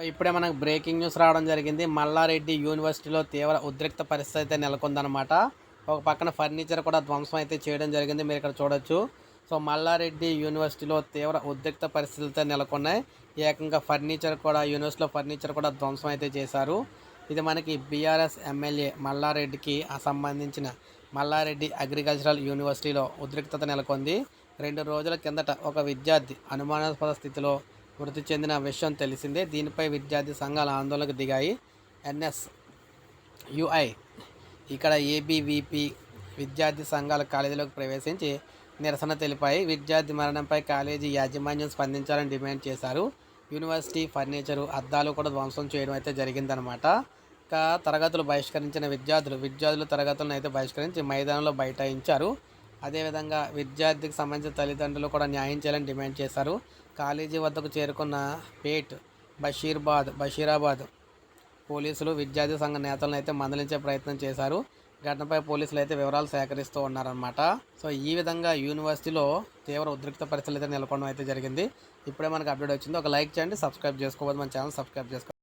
So ఇప్పుడే మనకు breaking news రావడం జరిగింది. మల్లారెడ్డి యూనివర్సిటీలో తీవ్ర ఉద్రిక్త పరిస్థితి అయితే నెలకొందనమాట ఒక పక్కన ఫర్నిచర్ కూడా ధ్వంసం అయితే చేయడం జరిగింది. మీరు ఇక్కడ చూడొచ్చు. సో మల్లారెడ్డి యూనివర్సిటీలో తీవ్ర ఉద్రిక్త పరిస్థితులతో నెలకొన్నాయి. ఏకంగా ఫర్నిచర్ కూడా యూనివర్సిటీలో ఫర్నిచర్ కూడా ధ్వంసం అయితే చేశారు. ఇది మనకి బీఆర్ఎస్ ఎమ్మెల్యే మల్లారెడ్డికి సంబంధించిన మల్లారెడ్డి అగ్రికల్చరల్ యూనివర్సిటీలో ఉద్రిక్తత నెలకొంది. రెండు రోజుల కిందట ఒక విద్యార్థి అనుమానాస్పద స్థితిలో మృతి చెందిన విషయం తెలిసిందే. దీనిపై విద్యార్థి సంఘాలు ఆందోళనకు దిగాయి. ఎన్ఎస్ యుఐ ఇక్కడ ఏబీవీపీ విద్యార్థి సంఘాల కాలేజీలోకి ప్రవేశించి నిరసన తెలిపాయి. విద్యార్థి మరణంపై కాలేజీ యాజమాన్యం స్పందించాలని డిమాండ్ చేశారు. యూనివర్సిటీ ఫర్నిచరు అద్దాలు కూడా ధ్వంసం చేయడం అయితే జరిగిందనమాట ఇంకా తరగతులు బహిష్కరించిన విద్యార్థులు విద్యార్థులు తరగతులను అయితే బహిష్కరించి మైదానంలో బైఠాయించారు. అదేవిధంగా విద్యార్థికి సంబంధించిన తల్లిదండ్రులు కూడా న్యాయం చేయాలని డిమాండ్ చేశారు. కాలేజీ వద్దకు చేరుకున్న పేట్ బషీర్బాద్ బషీరాబాద్ పోలీసులు విద్యార్థి సంఘ నేతలను అయితే మందలించే ప్రయత్నం చేశారు. ఘటనపై పోలీసులు అయితే వివరాలు సేకరిస్తూ ఉన్నారనమాట సో ఈ విధంగా యూనివర్సిటీలో తీవ్ర ఉద్రిక్త పరిస్థితులు అయితే నెలకొనడం అయితే జరిగింది. ఇప్పుడే మనకు అప్డేట్ వచ్చింది. ఒక లైక్ చేయండి సబ్స్క్రైబ్ చేసుకోవద్దు. మన ఛానల్ సబ్స్క్రైబ్ చేసుకోండి